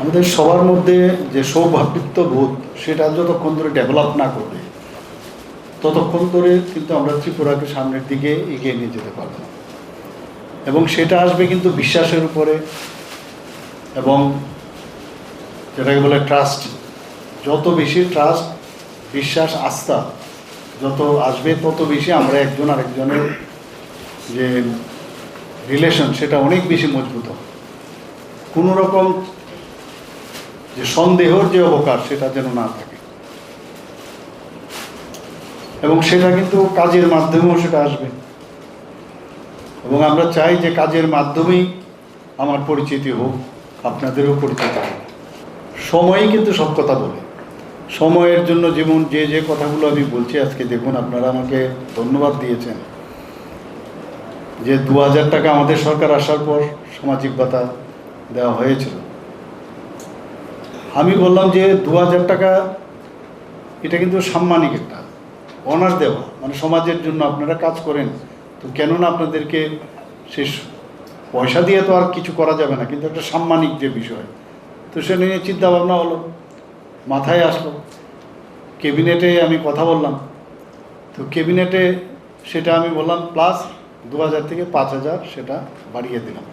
আমাদের সবার মধ্যে যে সৌভাতৃত্ব বোধ, সেটা যতক্ষণ ধরে ডেভেলপ না করবে, ততক্ষণ ধরে কিন্তু আমরা ত্রিপুরাকে সামনের দিকে এগিয়ে নিয়ে যেতে পারব। এবং সেটা আসবে কিন্তু বিশ্বাসের উপরে এবং যেটাকে বলে ট্রাস্ট যত বেশি ট্রাস্ট বিশ্বাস, আস্থা যত আসবে, তত বেশি আমরা একজন আরেকজনের যে রিলেশন সেটা অনেক বেশি মজবুত হবে। কোনো রকম যে সন্দেহর যে অবকাশ, সেটা যেন না থাকে। এবং সেটা কিন্তু কাজের মাধ্যমেও সেটা আসবে। এবং আমরা চাই যে কাজের মাধ্যমেই আমার পরিচিতি হোক, আপনাদেরও পরিচিতি হোক। সময়ই কিন্তু সব কথা বলে। সময়ের জন্য যেমন যে যে কথাগুলো আমি বলছি, আজকে দেখুন আপনারা আমাকে ধন্যবাদ দিয়েছেন। যে দু হাজার টাকা আমাদের সরকার আসার পর সামাজিক ভাতা দেওয়া হয়েছিল। আমি বললাম যে দু হাজার টাকা, এটা কিন্তু সাম্মানিক একটা অনার দেওয়া মানে সমাজের জন্য আপনারা কাজ করেন। তো কেননা আপনাদেরকে শেষ পয়সা দিয়ে তো আর কিছু করা যাবে না, কিন্তু একটা সাম্মানিক যে বিষয়, তো সে নিয়ে চিন্তা ভাবনা হলো, মাথায় আসলো। ক্যাবিনেটে আমি কথা বললাম, তো ক্যাবিনেটে সেটা আমি বললাম প্লাস দু হাজার থেকে পাঁচ হাজার সেটা বাড়িয়ে দিলাম।